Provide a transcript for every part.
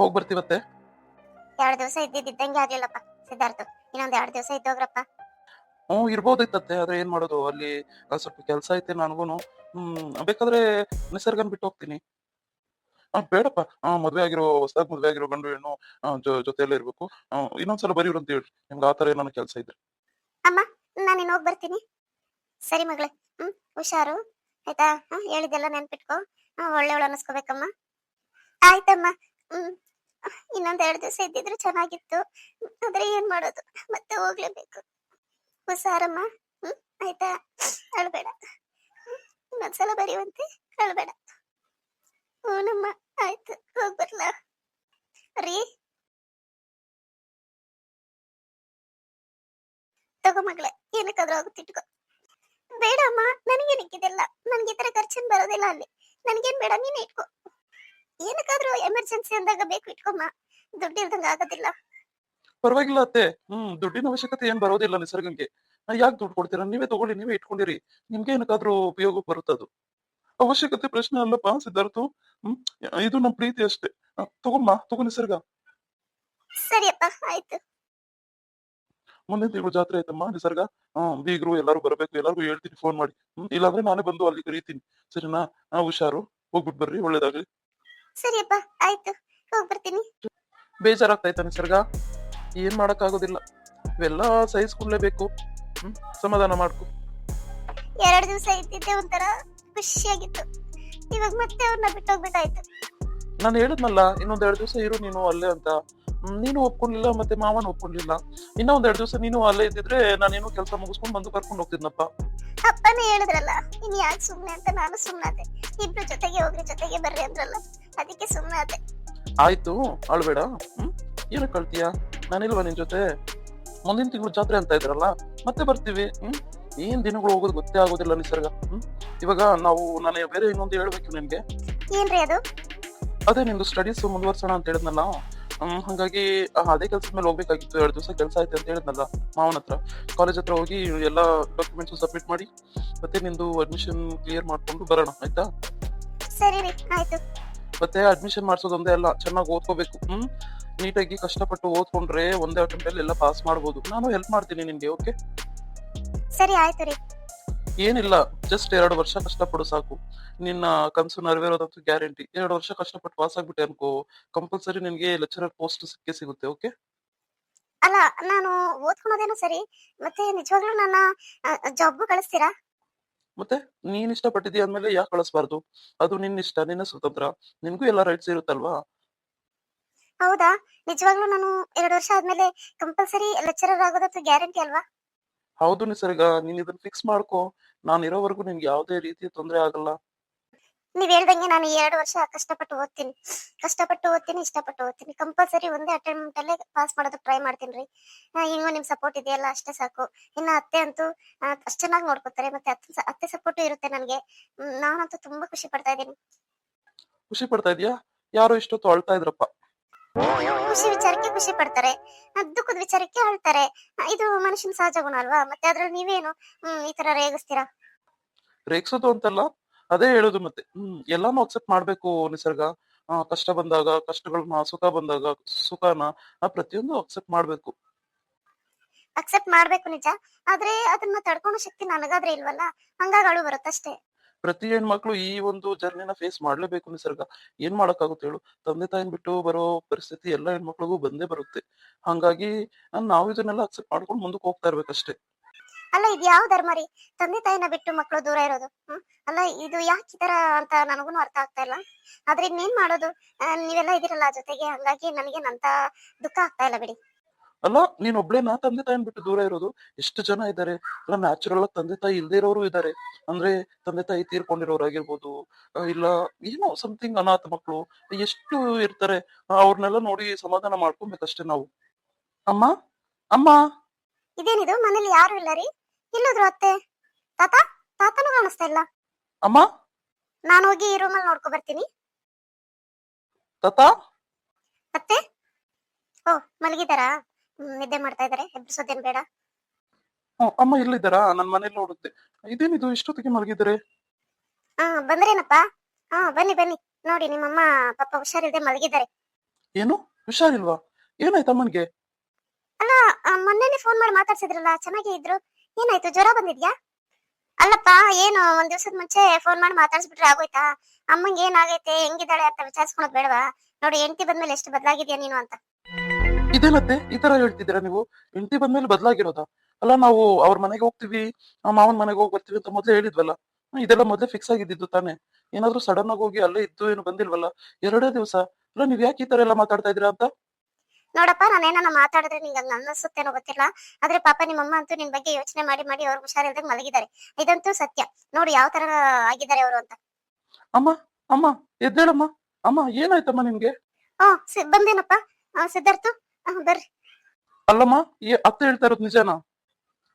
ಹೋಗ್ ಬರ್ತೀವತ್ತೆ ಎರಡು ದಿವಸ ಇದ್ದಿದ್ದಂಗೆ ಆಗ್ಲಿಲ್ಲಪ್ಪ ಸಿದ್ಧಾರ್ಥ. ಇನ್ನೊಂದು ಎರಡು ದಿವಸ ಇದ್ದೋಗ್ರಪ್ಪ. ಹ್ಞೂ ಇರ್ಬೋದಿತ್ತತ್ತೆ ಆದ್ರೆ ಏನ್ ಮಾಡೋದು? ಅಲ್ಲಿ ಆ, ಸ್ವಲ್ಪ ಕೆಲಸ ಐತೆ ನನಗೂನು. ಹ್ಮ್ ಬೇಕಾದ್ರೆ ನಿಸರ್ಗನ್ ಬಿಟ್ಟು ಹೋಗ್ತೀನಿ. ಆ, ಬೇಡಪ್ಪ. ಆ, ಮದ್ವೆ ಆಗಿರೋ ಹೊಸದಾಗಿ ಮದ್ವೆ ಆಗಿರೋ ಗಂಡು ಹೆಣ್ಣು ಆ, ಜೊ- ಜೊತೆಯಲ್ಲೇ ಇರ್ಬೇಕು. ಆ, ಇನ್ನೊಂದ್ಸಲ ಬರೀರು ಅಂತ ಹೇಳಿ. ನಿಮ್ಗೆ ಆ ಥರ ಏನಾನ ಕೆಲಸ ಇದ್ರೆ. ಅಮ್ಮ ನಾನು ಇನ್ನು ಹೋಗಿ ಬರ್ತೀನಿ. ಸರಿ ಮಗಳೇ. ಹ್ಮ್ ಹುಷಾರು. ಆಯ್ತಾ? ಹ್ಮ್ ಹೇಳಿದ್ದೆಲ್ಲ ನೆನ್ಪಿಟ್ಕೋ. ಹ್ಮ್ ಒಳ್ಳೆ ಅನ್ನಿಸ್ಕೋಬೇಕಮ್ಮ. ಆಯ್ತಮ್ಮ. ಹ್ಮ್. ಇನ್ನೊಂದ್ ಎರಡು ದಿವಸ ಇದ್ದಿದ್ರೆ ಚೆನ್ನಾಗಿತ್ತು. ಹ್ಮ್, ಆದ್ರೆ ಏನ್ ಮಾಡೋದು? ಮತ್ತೆ ಹೋಗ್ಲೇಬೇಕು. ಹುಷಾರಮ್ಮ. ಹ್ಮ್ ಆಯ್ತಾ? ಅಳ್ಬೇಡ. ಹ್ಮ್, ಇನ್ನೊಂದ್ಸಲ ಬರೆಯುವಂತೆ ಅಳ್ಬೇಡ. ಹ್ಞೂನಮ್ಮ ಆಯ್ತು. ಹೋಗ್ ಬರ್ಲಾ? ರೀ. ತಗೋ ಮಗಳೇ ಏನಕ್ಕಾದ್ರೂ ಆಗುತ್ತೆ ಇಟ್ಕೋ. ಬೇಡ ಅಮ್ಮ ನನಗೇನಕ್ಕಿದೆಲ್ಲ ನನ್ಗೆ ಈ ತರ ಖರ್ಚನ್ ಬರೋದಿಲ್ಲ ಅಲ್ಲಿ. ನನ್ಗೇನ್ ಬೇಡ ನೀನ್ ಇಟ್ಕೋ. ಏನಕ್ಕಾದ್ರೂ ಎಮರ್ಜೆನ್ಸಿ ಅಂದಾಗ ಬೇಕು ಇಟ್ಕೊಮ್ಮ. ದುಡ್ಡು ಇಲ್ದಂಗ ಆಗೋದಿಲ್ಲ. ಪರವಾಗಿಲ್ಲ ಅತ್ತೆ. ಹ್ಮ್ ದುಡ್ಡಿನ ಅವಶ್ಯಕತೆ ಏನ್ ಬರೋದಿಲ್ಲ ನಿಸರ್ಗಂಗೆ. ಯಾಕೆ ದುಡ್ಡು ಕೊಡ್ತೀರಾ? ನೀವೇ ತಗೊಳ್ಳಿ ನೀವೇ ಇಟ್ಕೊಂಡಿರಿ. ನಿಮ್ಗೆ ಏನಕ್ಕಾದ್ರೂ ಉಪಯೋಗ ಬರುತ್ತದು ಅವಶ್ಯಕತೆ ಪ್ರಶ್ನೆ ಅಲ್ಲಪ್ಪ ಸಿದ್ಧಾರ್ಥು. ಹ್ಮ್ ಇದು ನಮ್ ಪ್ರೀತಿ ಅಷ್ಟೇ. ತಗೊಮ್ಮ ತಗೋ ನಿಸರ್ಗ. ಸರಿಯಪ್ಪ ಆಯ್ತು. ಮುಂದಿನ ತಿಂಗಳು ಜಾತ್ರೆ ಆಯ್ತಮ್ಮ ನಿಸರ್ಗ. ಹ್ಮ್ ಬೀಗರು ಎಲ್ಲಾರು ಬರಬೇಕು ಎಲ್ಲಾರ್ಗು ಹೇಳ್ತೀನಿ ಫೋನ್ ಮಾಡಿ. ಹ್ಮ್ ಇಲ್ಲಾಂದ್ರೆ ನಾನೇ ಬಂದು ಅಲ್ಲಿ ಕರೀತೀನಿ. ಸರಿನಾ? ಹುಷಾರು. ಹೋಗ್ಬಿಟ್ ಬರ್ರಿ ಒಳ್ಳೇದಾಗ್ಲಿ. ಸರಿಯಪ್ಪ ಆಯ್ತು. ಹೋಗ್ ಬರ್ತೀನಿ. ಬೇಜಾರಾಗ್ತೈತ ನಿಸರ್ಗ ಏನ್ ಮಾಡಕ್ ಆಗೋದಿಲ್ಲ ಇವೆಲ್ಲ ಸಹಿಸ್ಕೊಳ್ಳೇಬೇಕು ಹ್ಮ್ ಸಮಾಧಾನ ಮಾಡ್ಕೊ. ಎರಡು ದಿವಸ ಇದ್ದಿದ್ದೆ ಒಂಥರ ಖುಷಿಯಾಗಿತ್ತು. ಇವಾಗ ಮತ್ತೆ ಅವ್ರನ್ನ ಬಿಟ್ಟೋಗ್ಬಿಟ್ಟಾಯ್ತು ನಾನು ಹೇಳಿದ್ನಲ್ಲ ಇನ್ನೊಂದ್ ಎರಡು ದಿವಸ ಇರು ನೀನು ಅಲ್ಲೇ ಅಂತ. ನೀನು ಒಪ್ಕೊಂಡಿಲ್ಲ ಮತ್ತೆ ಮಾವನ ಒಪ್ಕೊಂಡಿಲ್ಲ. ಇನ್ನ ಒಂದ್ ಎರಡ್ ದಿವಸ ನೀನು ಅಲ್ಲೇ ಇದ್ದಿದ್ರೆ ನಾನೇನು ಕೆಲಸ ಮುಗಿಸ್ಕೊಂಡು ಬಂದು ಕರ್ಕೊಂಡು ಹೋಗ್ತಿದ್ನಪ್ಪ. ಅಪ್ಪನೇ ಹೇಳಿದ್ರಲ್ಲ ಇನ್ ಯಾಕೆ ಸುಮ್ನೆ ಅಂತ ನಾನು ಸುಮ್ನಾದೆ ಇಬ್ರು ಜೊತೆಗೆ ಹೋಗ್ರಿ ಜೊತೆಗೆ ಬರ್ರಿ ಅಂದ್ರಲ್ಲ ಅದಕ್ಕೆ ಸುಮ್ನಾದೆ ಆಯ್ತು ಅಳ್ಬೇಡ ಹ್ಮ್? ಏನಕ್ಕೆ ಕಳ್ತೀಯ ನಾನಿಲ್ವಾ ನಿನ್ ಜೊತೆ? ಮುಂದಿನ ತಿಂಗಳು ಜಾತ್ರೆ ಅಂತ ಇದ್ರಲ್ಲ ಮತ್ತೆ ಬರ್ತೀವಿ ಹ್ಮ್? ಏನ್ ದಿನಗಳು ಹೋಗೋದು ಗೊತ್ತೇ ಆಗೋದಿಲ್ಲ ನಿಸರ್ಗ ಹ್ಮ್? ಇವಾಗ ನಾವು ನಾನು ಬೇರೆ ಇನ್ನೊಂದು ಹೇಳ್ಬೇಕು ನಿನ್ಗೆ. ಏನ್ರಿ ಅದು? ಅದೇ ನಿಂದು ಸ್ಟಡೀಸ್ ಮುಂದುವರ್ಸೋಣ ಅಂತ ಹೇಳಿದ್ನಲ್ಲ. ಹಂಗಾಗಿ ಅದೇ ಕೆಲ್ಸದ ಮೇಲೆ ಹೋಗ್ಬೇಕಾಗಿತ್ತು. ಎರಡು ದಿವಸ ಕೆಲಸ ಆಯ್ತು ಅಂತ ಹೇಳಿದ್ನಲ್ಲ ಮಾವನ ಹತ್ರ. ಕಾಲೇಜ್ ಹತ್ರ ಹೋಗಿ ಎಲ್ಲ ಡಾಕ್ಯುಮೆಂಟ್ಸ್ ಸಬ್ಮಿಟ್ ಮಾಡಿ ಮತ್ತೆ ನಿಂದು ಅಡ್ಮಿಷನ್ ಕ್ಲಿಯರ್ ಮಾಡ್ಕೊಂಡು ಬರೋಣ ಆಯ್ತಾ? ಸರಿ ಆಯ್ತು. ಮತ್ತೆ ಅಡ್ಮಿಷನ್ ಮಾಡ್ಸೋದೊಂದೇ ಅಲ್ಲ ಚೆನ್ನಾಗಿ ಓದ್ಕೋಬೇಕು. ಹ್ಮ್ ನೀಟಾಗಿ ಕಷ್ಟಪಟ್ಟು ಓದ್ಕೊಂಡ್ರೆ ಒಂದೇ ಅಟೆಂಪ್ಟ್ ಅಲ್ಲಿ ಎಲ್ಲ ಪಾಸ್ ಮಾಡ್ಬೋದು. ನಾನು ಹೆಲ್ಪ್ ಮಾಡ್ತೀನಿ ನಿಮಗೆ ಓಕೆ ಸರಿ ಆಯ್ತು ರೀ. ಏನಿಲ್ಲ ಜಸ್ಟ್ ಎರಡು ವರ್ಷ ಕಷ್ಟಪಡು ಸಾಕು. ನಿನ್ನ ಕನಸು ನೆರವೇರೋದಂತೂ ಗ್ಯಾರಂಟಿ ಎರಡು ವರ್ಷ ಕಷ್ಟಪಟ್ಟು ಪಾಸ್ ಆಗ್ಬಿಟ್ಟೆ ಅನ್ಕೋ. ಕಂಪಲ್ಸರಿ ನಿನ್ಗೆ ಲೆಕ್ಚರರ್ ಪೋಸ್ಟ್ ಸಿಕ್ಕೇ ಸಿಗುತ್ತೆ ಓಕೆ ಅಲ್ಲ ನಾನು ಓದ್ಕೊಳೋದೇನೋ ಸರಿ ಮತ್ತೆ ನಿಜವಾಗ್ಲೂ ನನ್ನ ಜಾಬ್ ಕಳಿಸ್ತೀರಾ? ಮತ್ತೆ ನೀನ್ ಇಷ್ಟಪಟ್ಟಿದ್ದೀಯ ಅಂದ್ಮೇಲೆ ಯಾಕೆ ಕಳಿಸ್ಬಾರ್ದು? ಅದು ನಿನ್ನ ಇಷ್ಟ ನಿನ್ನ ಸ್ವತಂತ್ರ. ನಿನ್ಗೂ ಎಲ್ಲ ರೈಟ್ಸ್ ಇರುತ್ತಲ್ವಾ? ಹೌದಾ? ನಿಜವಾಗ್ಲೂ ನಾನು ಎರಡು ವರ್ಷ ಆದ್ಮೇಲೆ ಕಂಪಲ್ಸರಿ ಲೆಕ್ಚರರ್ ಆಗೋದಂತೂ ಗ್ಯಾರಂಟಿ ಅಲ್ವಾ? ಹೌದು ನಿಸರ್ಗ ನೀನ್ ಇದನ್ನ ಫಿಕ್ಸ್ ಮಾಡ್ಕೋ. ನಾನು ಇರೋವರೆಗೂ ನಿನ್ಗೆ ಯಾವುದೇ ರೀತಿಯ ತೊಂದರೆ ಆಗಲ್ಲ. ನೀವ್ ಹೇಳ್ದಂಗೆ ನಾನು ಎರಡು ವರ್ಷ ಕಷ್ಟಪಟ್ಟು ಓದ್ತೀನಿ. ಕಷ್ಟಪಟ್ಟು ಓದ್ತೀನಿ ಇಷ್ಟಪಟ್ಟು ಓದ್ತೀನಿ. ಕಂಪಲ್ಸರಿ ಒಂದೇ ಅಟೆಂಪ್ಟ್ ಅಲ್ಲೇ ಪಾಸ್ ಮಾಡೋದಕ್ಕೆ ಟ್ರೈ ಮಾಡ್ತೀನಿ ರೀ. ಹಿಂಗ ನಿಮ್ ಸಪೋರ್ಟ್ ಇದೆಯಲ್ಲ ಅಷ್ಟೇ ಸಾಕು. ಇನ್ನ ಅತ್ತೆ ಅಂತೂ ಅಷ್ಟು ಚೆನ್ನಾಗಿ ನೋಡ್ಕೊತಾರೆ ಮತ್ತೆ ಅತ್ತೆ ಅತ್ತೆ ಸಪೋರ್ಟ್ ಇರುತ್ತೆ ನನಗೆ. ನಾನಂತೂ ತುಂಬಾ ಖುಷಿ ಪಡ್ತಾ ಇದ್ದೀನಿ. ಖುಷಿ ಪಡ್ತಾ ಇದೀಯಾ? ಯಾರು ಇಷ್ಟೊತ್ತು ಅಳ್ತಾ ಇದ್ರಪ್ಪ. ಖುಷಿ ವಿಚಾರಕ್ಕೆ ಖುಷಿ ಪಡ್ತಾರೆ. ದುಃಖದ ವಿಚಾರಕ್ಕೆ ಅಳ್ತಾರೆ. ಇದು ಮನುಷ್ಯನ ಸಹಜ ಗುಣ ಅಲ್ವಾ? ಮತ್ತೆ ಅದ್ರಲ್ಲಿ ನೀವೇನು ಹ್ಮ್ ಈ ತರ ರೇಗಿಸ್ತೀರಾ? ರೇಗಿಸೋದು ಅಂತಲ್ಲ ಅದೇ ಹೇಳೋದು ಮತ್ತೆ. ಹ್ಮ್ ಎಲ್ಲಾನು ಅಕ್ಸೆಪ್ಟ್ ಮಾಡ್ಬೇಕು ನಿಸರ್ಗ. ಕಷ್ಟ ಬಂದಾಗ ಕಷ್ಟಗಳನ್ನ ಸುಖ ಬಂದಾಗ ಸುಖನ ಪ್ರತಿಯೊಂದು ಅಕ್ಸೆಪ್ಟ್ ಮಾಡ್ಬೇಕು. ಅಕ್ಸೆಪ್ಟ್ ಮಾಡ್ಬೇಕು ನಿಜ. ಆದ್ರೆ ಅದನ್ನ ತಡ್ಕೊಳ್ಳೋ ಶಕ್ತಿ ನನಗಾದ್ರೆ ಇಲ್ವಲ್ಲ? ಹಂಗಾಗಿ ಅಳು ಬರುತ್ತಷ್ಟೇ. ಪ್ರತಿ ಹೆಣ್ಮಕ್ಳು ಈ ಒಂದು ಜರ್ನಿನ ಫೇಸ್ ಮಾಡ್ಲೇಬೇಕು ನಿಸರ್ಗ. ಏನ್ ಮಾಡಕ್ಕಾಗುತ್ತೆ ಹೇಳು? ತಂದೆ ತಾಯಿನ ಬಿಟ್ಟು ಬರೋ ಪರಿಸ್ಥಿತಿ ಎಲ್ಲಾ ಹೆಣ್ಮಕ್ಳಿಗೂ ಬಂದೇ ಬರುತ್ತೆ. ಹಂಗಾಗಿ ನಾವು ಇದನ್ನೆಲ್ಲ ಅಕ್ಸೆಪ್ಟ್ ಮಾಡ್ಕೊಂಡು ಮುಂದಕ್ಕೆ ಹೋಗ್ತಾ ಇರ್ಬೇಕಷ್ಟೇ. ಅಲ್ಲ, ಇದು ಯಾವ ಧರ್ಮ ರೀ? ತಂದೆ ತಾಯಿನ ಬಿಟ್ಟು ಮಕ್ಕಳು ದೂರ ಇರೋದು. ಅಲ್ಲ, ಇದು ಯಾಕೆ ತರ ಅಂತ ನನಗೂ ಅರ್ಥ ಆಗ್ತಾ ಇಲ್ಲ. ಆದ್ರೆ ಇನ್ನೇನ್ ಮಾಡೋದು? ನೀವೆಲ್ಲ ಇದಿರಲ್ಲ ಜೊತೆಗೆ. ಹಂಗಾಗಿ ನನಗೆ ನಂತ ದುಃಖ ಆಗ್ತಾ ಇಲ್ಲ ಬಿಡಿ. ಅಲ್ಲ ನೀನ್ ಒಬ್ಳೇನಾ ತಂದೆ ತಾಯಿ ಬಿಟ್ಟು ದೂರ ಇರೋದು? ಎಷ್ಟು ಜನ ಇದ್ದಾರೆ ಅಲ್ಲ ನ್ಯಾಚುರಲ್ ಆಗಿ ತಂದೆ ತಾಯಿ ಇಲ್ದೇ ಇರೋರು ಇದ್ದಾರೆ ಅಂದ್ರೆ ತಂದೆ ತಾಯಿ ತೀರ್ಕೊಂಡಿರೋರು ಆಗಿರ್ಬೋದು ಇಲ್ಲ ಏನೋ ಸಮಥಿಂಗ್ ಅನಾಥ ಮಕ್ಕಳು ಎಷ್ಟು ಇರ್ತಾರೆ ಅವ್ರನ್ನೆಲ್ಲ ನೋಡಿ ಸಮಾಧಾನ ಮಾಡ್ಕೊಬೇಕಷ್ಟೇ ನಾವು. ಅಮ್ಮ ಅಮ್ಮ! ಇದೇನಿದು? ಮನೇಲಿ ಯಾರು ಇಲ್ಲ ರೀ? ಇಲ್ಲೋದ್ರು ಅತ್ತೆ. ತಾತ? ತಾತನೂ ಕಾಣಿಸ್ತಾ ಇಲ್ಲ. ಅಮ್ಮ! ನಾನು ಹೋಗಿ ಈ ರೂಮಲ್ಲಿ ನೋಡ್ಕೊ ಬರ್ತೀನಿ. ತಾತ! ಅತ್ತೆ? ಓ ಮಲಗಿದಾರಾ ನಿದ್ದೆ ಮಾಡ್ತಾ ಇದಾರೆ? ಎಬ್ಬಿಸೋದೇನ್ ಬೇಡ. ಅಮ್ಮ ಇಲ್ಲಿದ್ದಾರಾ ನನ್ ಮನೇಲಿ ನೋಡುತ್ತೆ. ಇದೇನಿದು ಇಷ್ಟೊತ್ತಿಗೆ ಮಲಗಿದ್ದಾರೆ? ಹಾ ಬಂದ್ರೇನಪ್ಪ? ಹಾ ಬನ್ನಿ ಬನ್ನಿ. ನೋಡಿ ನಿಮ್ಮಮ್ಮ ಪಾಪ ಹುಷಾರಿಲ್ದೆ ಮಲಗಿದ್ದಾರೆ. ಏನು? ಹುಷಾರಿಲ್ವಾ? ಏನಾಯ್ತು ಅಮ್ಮನ್ಗೆ? ಅಲ್ಲ ಮೊನ್ನೆನೆ ಫೋನ್ ಮಾಡಿ ಮಾತಾಡ್ಸಿದ್ರಲ್ಲ ಚೆನ್ನಾಗೇ ಇದ್ರು. ಏನಾಯ್ತು? ಜ್ವರ ಬಂದಿದ್ಯಾ? ಅಲ್ಲಪ್ಪ ಏನು ಒಂದ್ ದಿವಸದ ಮುಂಚೆ ಫೋನ್ ಮಾಡಿ ಮಾತಾಡ್ಸ್ಬಿಟ್ರೆ ಆಗೋಯ್ತಾ? ಅಮ್ಮಂಗೆ ಏನಾಗೈತೆ? ಹೆಂಗಿದ್ದಾಳೆ ಅಂತ ವಿಚಾರಿಸ್ಕೊಳಕ್ ಬೇಡವಾ? ನೋಡಿ ಹೆಂಡತಿ ಬಂದ್ಮೇಲೆ ಎಷ್ಟು ಬದಲಾಗಿದ್ಯಾ ನೀನು ಅಂತ. ಇದೇನತ್ತೆ ಈ ತರ ಹೇಳ್ತಿದ್ದೀರಾ ನೀವು? ಹೆಂಡತಿ ಬಂದ್ಮೇಲೆ ಬದಲಾಗಿರೋದಾ? ಅಲ್ಲ ನಾವು ಅವ್ರ ಮನೆಗೆ ಹೋಗ್ತೀವಿ ಆ ಮಾವನ್ ಮನೆಗೆ ಹೋಗಿ ಬರ್ತೀವಿ ಅಂತ ಮೊದ್ಲೇ ಹೇಳಿದ್ವಲ್ಲ. ಇದೆಲ್ಲ ಮೊದ್ಲೇ ಫಿಕ್ಸ್ ಆಗಿದ್ದಿದ್ದು ತಾನೇ. ಏನಾದ್ರೂ ಸಡನ್ ಆಗಿ ಹೋಗಿ ಅಲ್ಲೇ ಇದ್ದು ಏನು ಬಂದಿಲ್ವಲ್ಲ? ಎರಡೇ ದಿವಸ. ಅಲ್ಲ ನೀವ್ ಯಾಕೆ ಈ ತರ ಎಲ್ಲ ಮಾತಾಡ್ತಾ ಇದೀರಾ ಅಂತ? ನೋಡಪ್ಪ ನಾನೇನ ಮಾತಾಡಿದ್ರೆ ನಿಂಗೆ ಹಂಗ ಅನ್ನಿಸುತ್ತೇನೋ ಗೊತ್ತಿಲ್ಲ. ಆದ್ರೆ ಪಾಪ ನಿಮ್ಮಮ್ಮ ಅಂತೂ ನಿನ್ ಬಗ್ಗೆ ಯೋಚನೆ ಮಾಡಿ ಮಾಡಿ ಅವ್ರು ಇಲ್ದಾಗ ಮಲಗಿದ್ದಾರೆ. ಇದಂತೂ ಸತ್ಯ. ನೋಡು ಯಾವ ತರ ಆಗಿದ್ದಾರೆ ಅವರು ಅಂತ. ಅಮ್ಮ ಅಮ್ಮ ಎದ್ದೇಳಮ್ಮ. ಅಮ್ಮ ಏನಾಯ್ತಮ್ಮ ನಿಮ್ಗೆ? ಹಾ ಬಂದೇನಪ್ಪ. ಸಿದ್ಧಾರ್ಥ? ಬರ್ರಿ. ಅಲ್ಲಮ್ಮ ಈ ಅತ್ತೆ ಹೇಳ್ತಾ ಇರೋದು ನಿಜಾನಾ?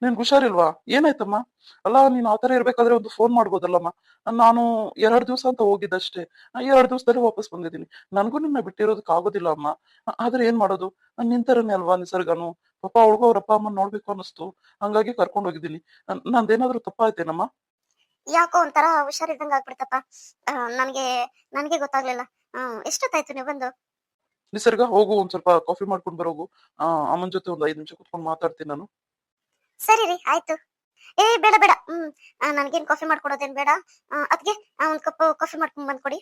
ನಿನ್ಗೆ ಹುಷಾರಿಲ್ವಾ? ಏನಾಯ್ತಮ್ಮ? ಅಲ್ಲ ನೀನ್ ಆತರ ಇರ್ಬೇಕಾದ್ರೆ ಒಂದು ಫೋನ್ ಮಾಡ್ಬೋದಲ್ಲಮ್ಮ? ನಾನು ಎರಡ್ ದಿವಸ ಅಂತ ಹೋಗಿದ್ದಷ್ಟೇ. ಎರಡ್ ದಿವಸದಲ್ಲಿ ವಾಪಸ್ ಬಂದಿದ್ದೀನಿ. ನನಗೂ ನಿನ್ನ ಬಿಟ್ಟಿರೋದಕ್ಕೆ ಆಗೋದಿಲ್ಲ ಅಮ್ಮ. ಆದ್ರೆ ಏನ್ ಮಾಡೋದು? ನಿಂತರನೇ ನಿನ್ ಅಲ್ವಾ ನಿಸರ್ಗನು? ಪಾಪ ಅವಳಿಗೂ ಅವ್ರ ಅಪ್ಪ ಅಮ್ಮ ನೋಡ್ಬೇಕು ಅನ್ನಿಸ್ತು. ಹಂಗಾಗಿ ಕರ್ಕೊಂಡು ಹೋಗಿದ್ದೀನಿ. ನನ್- ನಂದೇನಾದ್ರೂ ತಪ್ಪಾಯ್ತೇನಮ್ಮ? ಯಾಕೋ ಒಂಥರ ಹುಷಾರಿದ್ದಂಗ ಆಗ್ಬಿಡ್ತಪ್ಪ ನನ್ಗೆ ನನ್ಗೆ ಗೊತ್ತಾಗ್ಲಿಲ್ಲ. ಎಷ್ಟೊತ್ತಾಯ್ತು ನೀವು ಬಂದು? ನಿಸರ್ಗ? ಹೋಗು ಒಂದ್ ಸ್ವಲ್ಪ ಕಾಫಿ ಮಾಡ್ಕೊಂಡ್ ಬರೋಗು. ಆ ಅಮ್ಮನ್ ಜೊತೆ ಒಂದ್ ಐದ್ ನಿಮಿಷ ಕುತ್ಕೊಂಡು ಮಾತಾಡ್ತೀನಿ ನಾನು. ಸರಿ ರೀ ಆಯ್ತು. ಏ ಬೇಡ ಬೇಡ. ಹ್ಮ್ ನನ್ಗೇನ್ ಕಾಫಿ ಮಾಡ್ಕೊಡೋದೇನ್ ಬೇಡ. ಅದ್ಗೆ ಒಂದ್ ಕಪ್ ಕಾಫಿ ಮಾಡ್ಕೊಂಡ್ ಬಂದ್ಕೊಡಿ.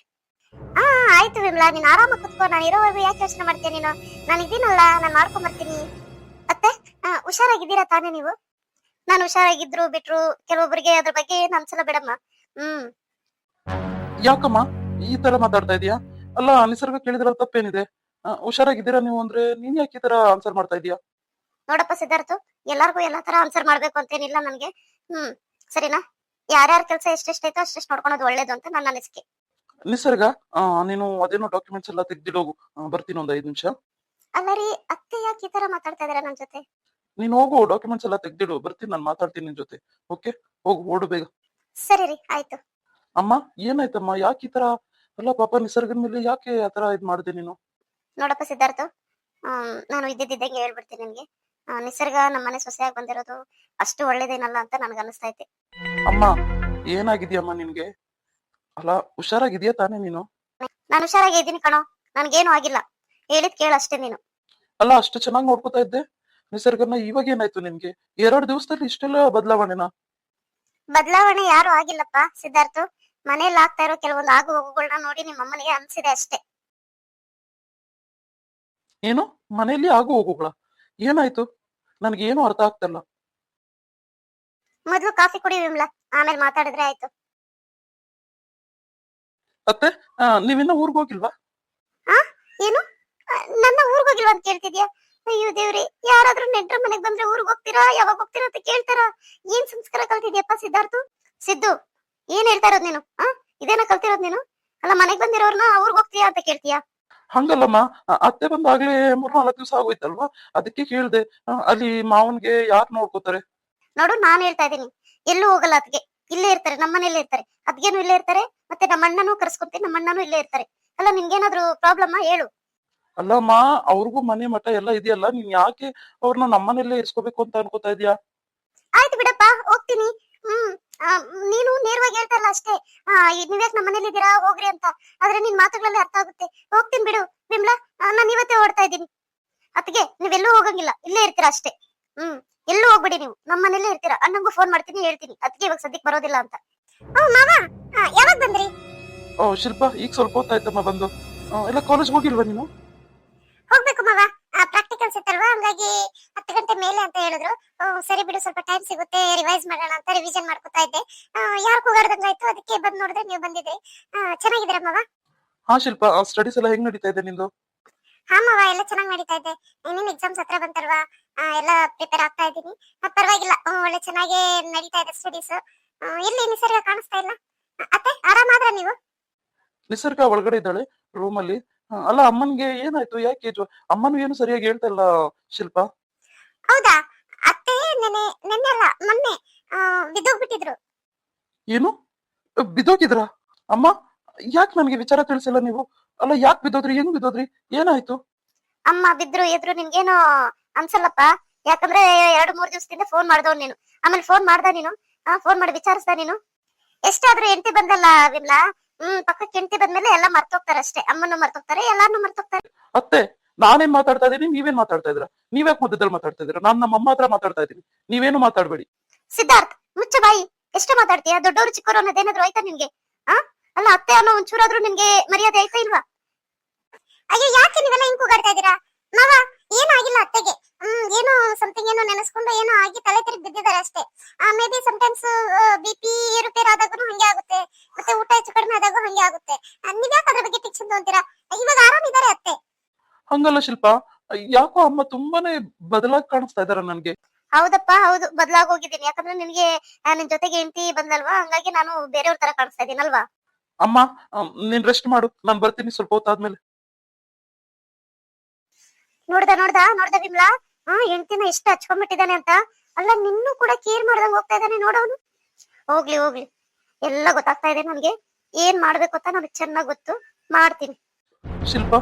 ಆ ಆಯ್ತು ವಿಮಲಾ ನೀನ್ ಆರಾಮಾಗಿ ಕುತ್ಕೋ. ನಾನು ಇರೋವರೆಗೂ ಯಾಕೆ ಯೋಚನೆ ಮಾಡ್ತೀನಿ ನೀನು? ನಾನ್ ಇದೀನಲ್ಲ ನಾನು ಮಾಡ್ಕೊಂಡ್ ಬರ್ತೀನಿ. ಅತ್ತೆ ಹುಷಾರಾಗಿದ್ದೀರಾ ತಾನೇ ನೀವು? ನಾನು ಹುಷಾರಾಗಿದ್ರು ಬಿಟ್ರು ಕೆಲವೊಬ್ಬರಿಗೆ ಅದ್ರ ಬಗ್ಗೆ ಏನ್ ಅನ್ಸಲ್ಲ ಬೇಡಮ್ಮ. ಹ್ಮ್. ಯಾಕಮ್ಮ? ಈ ತರ ಮಾತಾಡ್ತಾ ಇದೀಯಾ? ಅಲ್ಲ ನಿಸರ್ಗ ಕೇಳಿದ್ರ ತಪ್ಪೇನಿದೆ? ಹುಷಾರಾಗಿದ್ದೀರಾ ನೀವು ಅಂದ್ರೆ ನೀನ್ ಯಾಕೆ ಈ ತರ ಆನ್ಸರ್ ಮಾಡ್ತಾ ಇದೀಯಾ? ನೋಡಪ್ಪ ಸಿದ್ಧಾರ್ಥ ಎಲ್ಲರಿಗೂ ಎಲ್ಲಾ ತರ ಆನ್ಸರ್ ಮಾಡ್ಬೇಕು ಅಂತೇನಿಲ್ಲ ನನ್ಗೆ. ಹ್ಮ್ ಸರಿನಾ? ಯಾರ್ಯಾರ ಕೆಲಸ ಎಷ್ಟೆಷ್ಟೈತೋ ಅಷ್ಟೆಷ್ಟು ನೋಡ್ಕೊಳೋದು ಒಳ್ಳೇದು ಅಂತ ನನ್ನ ಅನಿಸಿಕೆ. ನಿಸರ್ಗ ಆ, ನೀನು ಅದೇನೋ ಡಾಕ್ಯುಮೆಂಟ್ಸ್ ಎಲ್ಲ ತೆಗ್ದಿಡೋಗು ಆ, ಬರ್ತೀನಿ ಒಂದ್ ಐದ್ ನಿಮಿಷ. ಅಲ್ಲ ರೀ ಅತ್ತೆ ಯಾಕೆ ಈ ತರ ಮಾತಾಡ್ತಾ ಇದಾರೆ ನನ್ ಜೊತೆ? ನೀನ್ ಹೋಗು ಡಾಕ್ಯುಮೆಂಟ್ಸ್ ಎಲ್ಲ ತೆಗ್ದಿಡು ಬರ್ತೀನಿ ನಾನು ಮಾತಾಡ್ತೀನಿ ನಿನ್ ಜೊತೆ. ಓಕೆ ಹೋಗು ಓಡು ಬೇಗ. ಸರಿ ರೀ ಆಯ್ತು. ಅಮ್ಮ ಏನಾಯ್ತಮ್ಮ? ಯಾಕೆ ಈ ತರ? ಅಲ್ಲ ಪಾಪ ನಿಸರ್ಗದ ಮೇಲೆ ಯಾಕೆ ಆತರ ಇದ್ ಮಾಡಿದೆ ನೀನು? ನೋಡಪ್ಪ ಸಿದ್ಧಾರ್ಥ. ನಾನು ಇದ್ದಿದ್ದಂಗೆ ಹೇಳ್ಬಿಡ್ತೀನಿ ನಿನ್ಗೆ. ನಿಸರ್ಗ ನಮ್ಮನೆ ಸೊಸೆಯಾಗಿ ಬಂದಿರೋದು ಅಷ್ಟು ಒಳ್ಳೇದೇನಲ್ಲ ಅಂತ ನನ್ಗೆ ಅನಿಸ್ತಾ ಐತೆ. ಅಮ್ಮ ಏನಾಗಿದ್ಯಮ್ಮ ನಿನ್ಗೆ? ಅಲ್ಲ ಹುಷಾರಾಗಿದ್ಯಾ ತಾನೇ ನೀನು? ನಾನು ಹುಷಾರಾಗಿ ಇದ್ದೀನಿ ಕಣೋ. ನನ್ಗೇನು ಆಗಿಲ್ಲ. ಹೇಳಿದ್ ಕೇಳ ಅಷ್ಟೇ ನೀನು. ಅಲ್ಲ ಅಷ್ಟು ಚೆನ್ನಾಗಿ ನೋಡ್ಕೊತಾ ಇದ್ದೆ. ನಿಸರ್ಗನ ಇವಾಗ ಏನಾಯ್ತು ನಿನ್ಗೆ? ಎರಡು ದಿವಸದಲ್ಲಿ ಇಷ್ಟೆಲ್ಲ ಬದಲಾವಣೆನಾ? ಬದಲಾವಣೆ ಯಾರು ಆಗಿಲ್ಲಪ್ಪ ಸಿದ್ಧಾರ್ಥ. ಮನೇಲಿ ಆಗ್ತಾ ಇರೋ ಕೆಲವೊಂದು ಆಗು ಹೋಗುಗಳನ್ನ ನೋಡಿ ನಿಮ್ಮ ಅಮ್ಮನಿಗೆ ಅನ್ಸಿದೆ ಅಷ್ಟೇ. ಏನು ಮನೆಯಲ್ಲಿ ಆಗು ಹೋಗುಗಳ. ಏನಾಯ್ತು? ನನಗೆ ಏನು ಅರ್ಥ ಆಗ್ತಲ್ಲ. ಮೊದಲು ಕಾಫಿ ಕುಡಿ ವಿಮ್ಲಾ ಆಮೇಲೆ ಮಾತಾಡಿದ್ರೆ ಆಯ್ತು. ಅತ್ತೆ ನೀವಿನ್ನ ಊರ್ಗ್ ಹೋಗಿಲ್ವಾ? ಏನು? ಆ, ನನ್ನ ಊರ್ಗ್ ಹೋಗಿಲ್ವಾ ಅಂತ ಕೇಳ್ತಿದ್ಯಾ? ಅಯ್ಯೋ ದೇವ್ರಿ ಯಾರಾದ್ರೂ ನೆಂಟ್ರ ಮನೆಗ್ ಬಂದ್ರೆ ಊರ್ಗ್ ಹೋಗ್ತೀರಾ? ಯಾವಾಗ ಹೋಗ್ತೀರಾ ಅಂತ ಕೇಳ್ತಾರ? ಏನ್ ಸಂಸ್ಕಾರ ಕಲ್ತಿದ್ಯಪ್ಪ ಸಿದ್ಧಾರ್ಥ? ಸಿದ್ದು ಏನ್ ಹೇಳ್ತಾ ಇರೋದ್ ನೀನು? ಆ ಇದೇನ ಕಲ್ತಿರೋದ್ ನೀನು? ಅಲ್ಲ ಮನೆಗ್ ಬಂದಿರೋರ್ನ ಊರ್ಗ್ ಹೋಗ್ತೀಯಾ ಅಂತ ಕೇಳ್ತೀಯಾ? ಹಂಗಲ್ಲಮ್ಮ ಅತ್ತೆ ಬಂದಾಗ್ಲೇ ಮೂರ್ ನಾಲ್ಕು ದಿವ್ಸ ಆಗೋಯ್ತಲ್ವಾ? ಅದಕ್ಕೆ ಕೇಳ್ದೆ ಅಲ್ಲಿ ಮಾವನ್ಗೆ ಯಾರ್ ನೋಡ್ಕೋತಾರೆ? ನೋಡು ನಾನ್ ಹೇಳ್ತಾ ಇದೀನಿ ಎಲ್ಲೂ ಹೋಗಲ್ಲ ಅದ್ಗೆ ಇಲ್ಲೇ ಇರ್ತಾರೆ ನಮ್ಮ ಮನೇಲೇ ಇರ್ತಾರೆ. ಅದ್ಗೇನು ಇಲ್ಲೇ ಇರ್ತಾರೆ ಮತ್ತೆ ನಮ್ಮ ಅಣ್ಣನೂ ಕರ್ಸ್ಕೊಂತೀನಿ ನಮ್ಮ ಅಣ್ಣನೂ ಇಲ್ಲೇ ಇರ್ತಾರೆ. ಅಲ್ಲ ನಿನ್ಗೇನಾದ್ರೂ ಪ್ರಾಬ್ಲಮ್ ಹೇಳು. ಅಲ್ಲಮ್ಮ ಅವ್ರಿಗೂ ಮನೆ ಮಠ ಎಲ್ಲ ಇದೆಯಲ್ಲ ನೀನ್ ಯಾಕೆ ಅವ್ರನ್ನ ನಮ್ಮನೆಲ್ಲೇ ಇರ್ಸ್ಕೋಬೇಕು ಅಂತ ಅನ್ಕೋತಾ ಇದೀಯಾ? ಆಯ್ತು ಬಿಡಪ್ಪ ಹೋಗ್ತೀನಿ. ಹ್ಮ್. ನೀನು ನೇರವಾಗಿ ಹೇಳ್ತಾರಲ್ಲ ಅಷ್ಟೇ. ನೀವ್ಯಾಕೆ ನಮ್ಮ ಮನೇಲಿ ಇದ್ದೀರಾ? ಹೋಗ್ರಿ ಅಂತ. ಆದ್ರೆ ನಿನ್ ಮಾತುಗಳಲ್ಲಿ ಅರ್ಥ ಆಗುತ್ತೆ. ಹೋಗ್ತೀನಿ ಬಿಡು. ವಿಮ್ಲಾ ನಾನು ಇವತ್ತೇ ಓಡ್ತಾ ಇದ್ದೀನಿ. ಅತ್ಗೆ ನೀವೆಲ್ಲೂ ಹೋಗಂಗಿಲ್ಲ. ಇಲ್ಲೇ ಇರ್ತೀರಾ ಅಷ್ಟೇ. ಹ್ಮ್. ಎಲ್ಲೂ ಹೋಗ್ಬಿಡಿ ನೀವು. ನಮ್ಮ ಮನೇಲಿ ಇರ್ತೀರಾ. ಅಣ್ಣಂಗೂ ಫೋನ್ ಮಾಡ್ತೀನಿ ಹೇಳ್ತೀನಿ. ಅದಕ್ಕೆ ಇವಾಗ ಸದ್ಯಕ್ಕೆ ಬರೋದಿಲ್ಲ ಅಂತ. ಮಾವ! ಯಾವಾಗ ಬಂದ್ರಿ? ಓ ಶಿಲ್ಪ ಈಗ ಸ್ವಲ್ಪ ಹೊತ್ತಾಯ್ತಮ್ಮ ಬಂದು. ಎಲ್ಲ ಕಾಲೇಜ್ ಹೋಗಿಲ್ವಾ ನೀನು? ಹೋಗ್ಬೇಕು ಮಾವ. ಪ್ರಾಕ್ಟಿಕಲ್ಸ್ ಇತ್ತಲ್ವಾ? ಹಂಗಾಗಿ ಹತ್ತು ಗಂಟೆ ಮೇಲೆ ಅಂತ ಹೇಳಿದ್ರು. ಸರಿ ಬಿಡು ಸ್ವಲ್ಪ ಟೈಮ್ ಸಿಗುತ್ತೆ ರಿವೈಸ್ ಮಾಡೋಣ ಅಂತ ರಿವಿಷನ್ ಮಾಡ್ಕೊತಾ ಇದ್ದೆ. ಯಾರು ಕೂಗಾಡ್ದಂಗಾಯ್ತು ಅದಕ್ಕೆ ಬಂದ್ ನೋಡಿದ್ರೆ ನೀವು ಬಂದಿದ್ರಿ. ಚೆನ್ನಾಗಿದ್ದೀರಾ ಮಾವ? ಹಾ ಶಿಲ್ಪ ಸ್ಟಡೀಸ್ ಎಲ್ಲ ಹೆಂಗ್ ನಡೀತಾ ಇದೆ ನಿಂದು? ಹಾ ಮಾವ ಎಲ್ಲ ಚೆನ್ನಾಗಿ ನಡೀತಾ ಇದೆ. ಇನ್ನೇನು ಎಕ್ಸಾಮ್ಸ್ ಹತ್ರ ಬಂತಲ್ವಾ? ಎಲ್ಲ ಪ್ರಿಪೇರ್ ಆಗ್ತಾ ಇದ್ದೀನಿ. ಪರವಾಗಿಲ್ಲ. ಒಳ್ಳೆ ಚೆನ್ನಾಗಿ ನಡೀತಾ ಇದೆ ಸ್ಟಡೀಸ್ ಎಲ್ಲಿ ನಿಸರ್ಗ ಕಾಣಿಸ್ತಾ ಇಲ್ಲ? ಅತ್ತೆ ಆರಾಮಾದ್ರ ನೀವು? ನಿಸರ್ಗ ಒಳಗಡೆ ಇದ್ದಾಳೆ ರೂಮ್ ಅಲ್ಲಿ. ಅಮ್ಮನ್ಗೆ ಏನಾಯ್ತು? ಯಾಕೆ ಅಮ್ಮನು ಏನು ಸರಿಯಾಗಿ ಹೇಳ್ತಾ ಇಲ್ಲ ಶಿಲ್ಪ? ಹೌದಾ? ಅತ್ತೆ ನೆನೆ ನೆನ್ನೆ ಅಲ್ಲ ಮೊನ್ನೆ ಬಿದ್ದೋಗ್ಬಿಟ್ಟಿದ್ರು. ಏನು? ಬಿದ್ದೋಗಿದ್ರ? ಅಮ್ಮ ಯಾಕೆ ನನಗೆ ವಿಚಾರ ತಿಳಿಸಿಲ್ಲ ನೀವು? ಅಲ್ಲ ಯಾಕೆ ಬಿದ್ದೋದ್ರಿ ಹೆಂಗ್ ಬಿದ್ದೋದ್ರಿ ಏನಾಯ್ತು? ಅಮ್ಮ ಬಿದ್ರು ಎದ್ರು ನಿನ್ಗೇನೋ ಅನ್ಸಲ್ಲಪ್ಪ? ಯಾಕಂದ್ರೆ ಎರಡು ಮೂರು ದಿವಸದಿಂದ ಫೋನ್ ಮಾಡ್ದವ್ ನೀನು. ಆಮೇಲೆ ಫೋನ್ ಮಾಡ್ದ ನೀನು? ಫೋನ್ ಮಾಡಿ ವಿಚಾರಿಸ್ದ ನೀನು? ಎಷ್ಟಾದ್ರೂ ಎಂಟಿ ಬಂದಲ್ಲ ವಿಮ್ಲಾ? ಹ್ಮ್ ಪಕ್ಕಕ್ಕೆ ಹೆಂಡತಿ ಬಂದ್ಮೇಲೆ ಎಲ್ಲ ಮರ್ತೋಗ್ತಾರೆ ಅಷ್ಟೇ. ಅಮ್ಮನ್ನು ಮರ್ತೋಗ್ತಾರೆ ಎಲ್ಲಾರ್ನು ಮರ್ತೋಗ್ತಾರೆ. ಅತ್ತೆ ನಾನೇನ್ ಮಾತಾಡ್ತಾ ಇದೀನಿ ನೀವೇನ್ ಮಾತಾಡ್ತಾ ಇದ್ದೀರಾ? ನೀವ್ಯಾಕ್ ಮಧ್ಯದಲ್ಲಿ ಮಾತಾಡ್ತಾ ಇದೀರಾ ನಾನ್ ನಮ್ಮ ಅಮ್ಮ ಹತ್ರ ಮಾತಾಡ್ತಾ ಇದೀನಿ ನೀವೇನು ಮಾತಾಡ್ಬೇಡಿ. ಸಿದ್ಧಾರ್ಥ್, ಮುಚ್ಚ ಬಾಯಿ. ಎಷ್ಟು ಮಾತಾಡ್ತೀಯಾ? ದೊಡ್ಡವರು ಚಿಕ್ಕವರು ಅನ್ನೋದೇನಾದ್ರು ಆಯ್ತಾ ನಿಮ್ಗೆ? ಆ? ಅಲ್ಲ, ಅತ್ತೆ ಅನ್ನೋ ಒಂಚೂರಾದ್ರೂ ನಿಮ್ಗೆ ಮರ್ಯಾದೆ ಆಯ್ತಾ ಇಲ್ವಾ? ಅಯ್ಯೋ, ಯಾಕೆ ನೀವೆಲ್ಲ ಹಿಂಗ್ ಕೂಗಾಡ್ತಾ ಇದೀರಾ ಮಾವ ಏನಾಗಿಲ್ಲ ಅತ್ತೆಗೆ. ಹ್ಮ್, ಏನೋ ಸಮಥಿಂಗ್ ಏನೋ ನೆನೆಸ್ಕೊಂಡು ಏನೋ ಆಗಿ ತಲೆ ತಿರುಗಿ ಬಿದ್ದಿದ್ದಾರೆ ಅಷ್ಟೇ. May be sometimes B P ಏರುಪೇರ್ ಆದಾಗೂ ಹಂಗೆ ಆಗುತ್ತೆ. ಮತ್ತೆ ಊಟ ಹೆಚ್ಚು ಕಡಿಮೆ ಆದಾಗೂ ಹಂಗೆ ಆಗುತ್ತೆ. ನೀವ್ ಯಾಕೆ ಅದ್ರ ಬಗ್ಗೆ ಟೆನ್ಷನ್ ತಗೊಂತೀರಾ ಇವಾಗ ಆರಾಮಿದ್ದಾರೆ ಅತ್ತೆ. ಹಂಗಲ್ಲ ಶಿಲ್ಪ ಯಾಕೋ ಅಮ್ಮ ತುಂಬಾನೇ ಬದಲಾಗಿ ಕಾಣಿಸ್ತಾ ಇದಾರ ನನ್ಗೆ. ಹೌದಪ್ಪ ಹೌದು ಬದಲಾಗಿ ಹೋಗಿದ್ದೀನಿ. ಯಾಕಂದ್ರೆ ನಿನ್ಗೆ ನಿನ್ ಜೊತೆಗೆ ಹೆಂಡತಿ ಬಂದಲ್ವಾ? ಹಂಗಾಗಿ ನಾನು ಬೇರೆಯವ್ರ ತರ ಕಾಣಿಸ್ತಾ ಇದೀನಲ್ವಾ ಅಮ್ಮ ಅಮ್, ನೀನ್ ರೆಸ್ಟ್ ಮಾಡು. ನಾನ್ ಬರ್ತೀನಿ ಸ್ವಲ್ಪ ಹೊತ್ತಾದ್ಮೇಲೆ. ನೋಡ್ದ ನೋಡ್ದ ನೋಡ್ದ ವಿಮ್ಲಾ. ಹಾ ಹೆಂಡತಿನ ಎಷ್ಟು ಹಚ್ಕೊಂಡ್ಬಿಟ್ಟಿದ್ದಾನೆ ಅಂತ. ಅಲ್ಲ ನಿನ್ನೂ ಕೂಡ ಕೇರ್ ಮಾಡ್ದಂಗ್ ಹೋಗ್ತಾ ಇದ್ದಾನೆ ನೋಡೋನು? ಹೋಗ್ಲಿ ಹೋಗ್ಲಿ. ಎಲ್ಲ ಗೊತ್ತಾಗ್ತಾ ಇದೆ ನನ್ಗೆ. ಏನ್ ಮಾಡ್ಬೇಕು ಅಂತ ನನಗೆ ಚೆನ್ನಾಗ್ ಗೊತ್ತು. ಮಾಡ್ತೀನಿ. ಶಿಲ್ಪ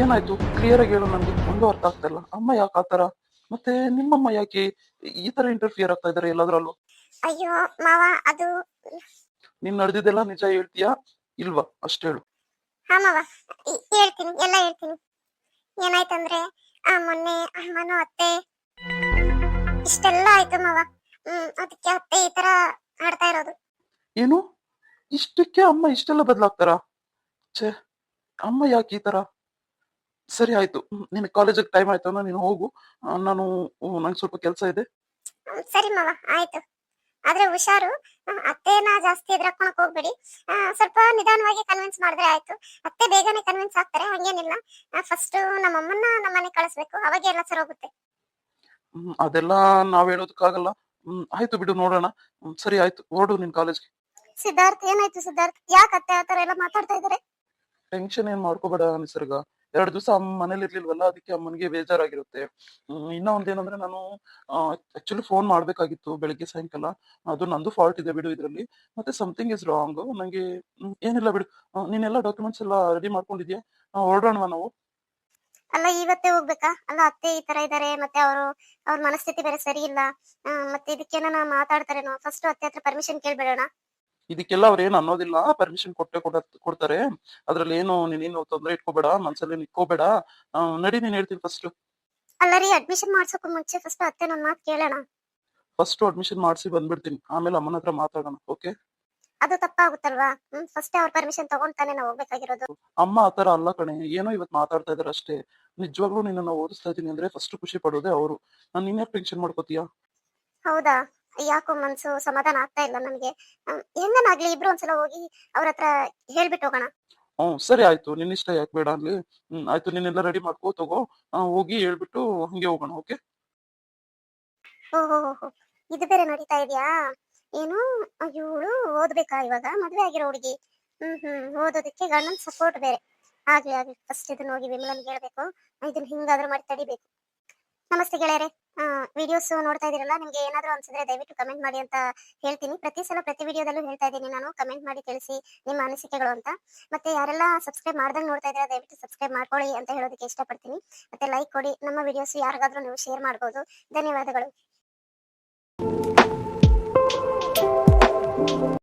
ಏನಾಯ್ತು? ಕ್ಲಿಯರ್ ಆಗಿ ಹೇಳು ನನ್ಗೆ. ಒಂದು ಅರ್ಥ ಆಗ್ತಾ ಇಲ್ಲ. ಅಮ್ಮ ಯಾಕೆ ಆತರ ಮತ್ತೆ ನಿಮ್ಮಮ್ಮ ಯಾಕೆ ಈ ತರ ಇಂಟರ್ಫಿಯರ್ ಆಗ್ತಾ ಇದಾರೆ ಎಲ್ಲದ್ರಲ್ಲೂ? ಅಯ್ಯೋ ಮಾವ ಅದು ನೀನ್ ನಡೆದಿದ್ದೆಲ್ಲ ನಿಜ ಹೇಳ್ತೀಯಾ? ಇಲ್ವಾ? ಅಷ್ಟೇ ಹೇಳು. ಹಾ ಮಾವ. ಹೇಳ್ತೀನಿ. ಎಲ್ಲ ಹೇಳ್ತೀನಿ. ಏನಾಯ್ತಂದ್ರೆ ಆ ಮೊನ್ನೆ ಅಮ್ಮನ ಅತ್ತೆ ಇಷ್ಟೆಲ್ಲ ಆಯ್ತು ಮಾವ. ಹ್ಮ್ ಅದಕ್ಕೆ ಅತ್ತೆ ಈ ತರ ಆಡ್ತಾ ಇರೋದು. ಏನು? ಇಷ್ಟಕ್ಕೆ ಅಮ್ಮ ಇಷ್ಟೆಲ್ಲ ಬದಲಾಗ್ತಾರ? ಛೇ ಅಮ್ಮ ಯಾಕೆ ಈ ತರ ಸರಿ ಆಯ್ತು. ನಿನಗೆ ನಿನ್ ಕಾಲೇಜಿಗೆ ಟೈಮ್ ಆಯ್ತು ನೀನು ಹೋಗು. ನಾನು ನಂಗೆ ಸ್ವಲ್ಪ ಕೆಲಸ ಇದೆ. ಸರಿ ಮಾವ ಆಯ್ತು. ಆದ್ರೆ ಹುಷಾರು. ಅತ್ತೆನ ಜಾಸ್ತಿ ಎದ್ರಾಕೊಳಕ್ ಹೋಗ್ಬೇಡಿ. ಸ್ವಲ್ಪ ನಿಧಾನವಾಗಿ ಕನ್ವಿನ್ಸ್ ಮಾಡಿದ್ರೆ ಆಯ್ತು. ಅತ್ತೆ ಬೇಗನೆ ಕನ್ವಿನ್ಸ್ ಆಗ್ತಾರೆ ಹಂಗೇನಿಲ್ಲ. ಫಸ್ಟ್ ನಮ್ಮ ನಮ್ಮಮ್ಮನ್ನ ನಮ್ಮನೆ ಕಳಿಸ್ಬೇಕು. ಅವಾಗ ಎಲ್ಲ ಸರಿ ಹೋಗುತ್ತೆ. ಅದೆಲ್ಲ ನಾವ್ ಹೇಳೋದಕ್ಕಾಗಲ್ಲ. ಆಯ್ತು ಬಿಡು ನೋಡೋಣ. ಸರಿ ಆಯ್ತು ಓಡು ನಿನ್ ಕಾಲೇಜ್ಗೆ ಸಿದ್ಧಾರ್ಥ ಏನಾಯ್ತು ಸಿದ್ಧಾರ್ಥ? ಯಾಕೆ ಅತ್ತೆ ಆತರ ಎಲ್ಲ ಮಾತಾಡ್ತಾ ಇದಾರೆ? ಟೆನ್ಷನ್ ಏನ್ ಮಾಡ್ಕೋಬೇಡ ನಿಸರ್ಗ. ಎರಡು ದಿವಸ ಮನೇಲಿ ಇರ್ಲಿಲ್ವಲ್ಲ, ಅದಕ್ಕೆ ಅಮ್ಮನಿಗೆ ಬೇಜಾರಾಗಿರುತ್ತೆ. ಇನ್ನ ಒಂದೇನಂದ್ರೆ ನಾನು ಆಕ್ಚುಲಿ ಫೋನ್ ಮಾಡ್ಬೇಕಾಗಿತ್ತು ಬೆಳಿಗ್ಗೆ ಸಾಯಂಕಾಲ. ಅದು ನಂದು ಫಾಲ್ಟ್ ಇದೆ ಬಿಡು ಇದ್ರಲ್ಲಿ. ಮತ್ತೆ ಸಮಥಿಂಗ್ ಇಸ್ ರಾಂಗ್ ನಂಗೆ ಏನಿಲ್ಲ ಬಿಡು. ನೀನೆಲ್ಲ ಡಾಕ್ಯುಮೆಂಟ್ಸ್ ಎಲ್ಲ ರೆಡಿ ಮಾಡ್ಕೊಂಡಿದ್ಯಾ? ಹೊರಡೋಣ ನಾವು? ಅಲ್ಲ, ಇವತ್ತೇ ಹೋಗ್ಬೇಕಾ? ಅಲ್ಲ, ಅತ್ತೆ ಈ ತರ ಇದಾರೆ, ಮತ್ತೆ ಅವರು, ಅವ್ರ ಮನಸ್ಥಿತಿ ಬೇರೆ ಸರಿ ಇಲ್ಲ. ಮತ್ತೆ ಮಾತಾಡ್ತಾರೆ ಮಾತಾಡ್ತಾರೇನೋ? ಫಸ್ಟ್ ಅತ್ತೆ ಹತ್ರ ಪರ್ಮಿಷನ್ ಕೇಳ್ಬಿಡೋಣ. ಇದಕ್ಕೆಲ್ಲ ಅವ್ರು ಏನು ಅನ್ನೋದಿಲ್ಲ. ಪರ್ಮಿಷನ್ ಕೊಟ್ಟೆ ಕೊಡ ಕೊಡ್ತಾರೆ. ಅದ್ರಲ್ಲಿ ಏನು ನೀನೇನು ತೊಂದರೆ ಇಟ್ಕೋಬೇಡ ಮನ್ಸಲ್ಲಿ ನಿಕ್ಕೋಬೇಡ ಆ, ನಡಿ ನೀನ್ ಹೇಳ್ತೀನಿ ಫಸ್ಟ್ ಅಲ್ಲ ರೀ ಅಡ್ಮಿಷನ್ ಮಾಡ್ಸೋಕು ಮುಂಚೆ ಫಸ್ಟ್ ಅತ್ತೆ ನನ್ನ ಮಾತು ಕೇಳೋಣ. ಫಸ್ಟ್ ಅಡ್ಮಿಷನ್ ಮಾಡ್ಸಿ ಬಂದ್ಬಿಡ್ತೀನಿ. ಆಮೇಲೆ ಅಮ್ಮನ ಹತ್ರ ಮಾತಾಡೋಣ ಓಕೆ ಅದು ತಪ್ಪಾಗುತ್ತಲ್ವಾ? ಫಸ್ಟ್ ಅವ್ರ ಪರ್ಮಿಷನ್ ತಗೊಂಡ್ತಾನೆ ನಾವು ಹೋಗ್ಬೇಕಾಗಿರೋದು. ಅಮ್ಮ ಆತರ ಅಲ್ಲ ಕಣೆ. ಏನೋ ಇವತ್ತು ಮಾತಾಡ್ತಾ ಇದಾರೆ ಅಷ್ಟೇ. ನಿಜವಾಗ್ಲೂ ನಿನ್ನ ಓದಿಸ್ತಾ ಇದೀನಿ ಅಂದ್ರೆ ಫಸ್ಟ್ ಖುಷಿ ಪಡೋದೇ ಅವರು. ನಾನು ನಿನ್ನ ಯಾಕೆ ಟೆನ್ಷನ್ ಮಾಡ್ಕೋತೀಯಾ? ಹೌದಾ? ಯಾಕೋ ಮನ್ಸು ಸಮಾಧಾನ ಆಗ್ತಾ ಇಲ್ಲ ನನಗೆ ಹೆಂಗನಾಗ್ಲಿ ಇಬ್ರು ಒಂದ್ಸಲ ಹೋಗಿ ಅವ್ರ ಹತ್ರ ಹೇಳ್ಬಿಟ್ಟು ಹೋಗೋಣ. ಹ್ಮ್ ಸರಿ ಆಯ್ತು. ನಿನ್ನ ಇಷ್ಟ ಯಾಕೆ ಬೇಡ ಅಲ್ಲಿ ಹ್ಮ್ ಆಯ್ತು ನೀನೆಲ್ಲ ರೆಡಿ ಮಾಡ್ಕೋ ತಗೋ. ಹೋಗಿ ಹೇಳ್ಬಿಟ್ಟು ಹಂಗೆ ಹೋಗೋಣ ಓಕೆ? ಓಹೋ ಇದು ಬೇರೆ ನಡೀತಾ ಇದೆಯಾ? ಏನು? ಇವಳು ಓದ್ಬೇಕಾ ಇವಾಗ? ಮದ್ವೆ ಆಗಿರೋ ಹುಡುಗಿ. ಹ್ಮ್ ಹ್ಮ್ ಓದೋದಕ್ಕೆ ಗಂಡನ್ ಸಪೋರ್ಟ್ ಬೇರೆ. ಆಗ್ಲಿ ಆಗ್ಲಿ. ಫಸ್ಟ್ ಇದನ್ನ ಹೋಗಿ ವಿಮಲನ್ ಹೇಳ್ಬೇಕು. ಇದನ್ನ ಹಿಂಗಾದ್ರೂ ಮಾಡಿ ತಡಿಬೇಕು. ನಮಸ್ತೆ ಗೆಳೆಯರೆ. ವಿಡಿಯೋಸ್ ನೋಡ್ತಾ ಇದೀರಲ್ಲ ನಿಮ್ಗೆ ಏನಾದ್ರೂ ಅನ್ಸಿದ್ರೆ ದಯವಿಟ್ಟು ಕಮೆಂಟ್ ಮಾಡಿ ಅಂತ ಹೇಳ್ತೀನಿ. ಪ್ರತಿ ಸಲ ಪ್ರತಿ ವಿಡಿಯೋದಲ್ಲೂ ಹೇಳ್ತಾ ಇದ್ದೀನಿ ನಾನು. ಕಮೆಂಟ್ ಮಾಡಿ ತಿಳಿಸಿ ನಿಮ್ಮ ಅನಿಸಿಕೆಗಳು ಅಂತ. ಮತ್ತೆ ಯಾರೆಲ್ಲ ಸಬ್ಸ್ಕ್ರೈಬ್ ಮಾಡ್ದಂಗ್ ನೋಡ್ತಾ ಇದ್ರೆ ದಯವಿಟ್ಟು ಸಬ್ಸ್ಕ್ರೈಬ್ ಮಾಡ್ಕೊಳ್ಳಿ ಅಂತ ಹೇಳೋದಕ್ಕೆ ಇಷ್ಟಪಡ್ತೀನಿ. ಮತ್ತೆ ಲೈಕ್ ಕೊಡಿ. ನಮ್ಮ ವಿಡಿಯೋಸ್ ಯಾರಿಗಾದ್ರೂ ನೀವು ಶೇರ್ ಮಾಡ್ಬೋದು. ಧನ್ಯವಾದಗಳು.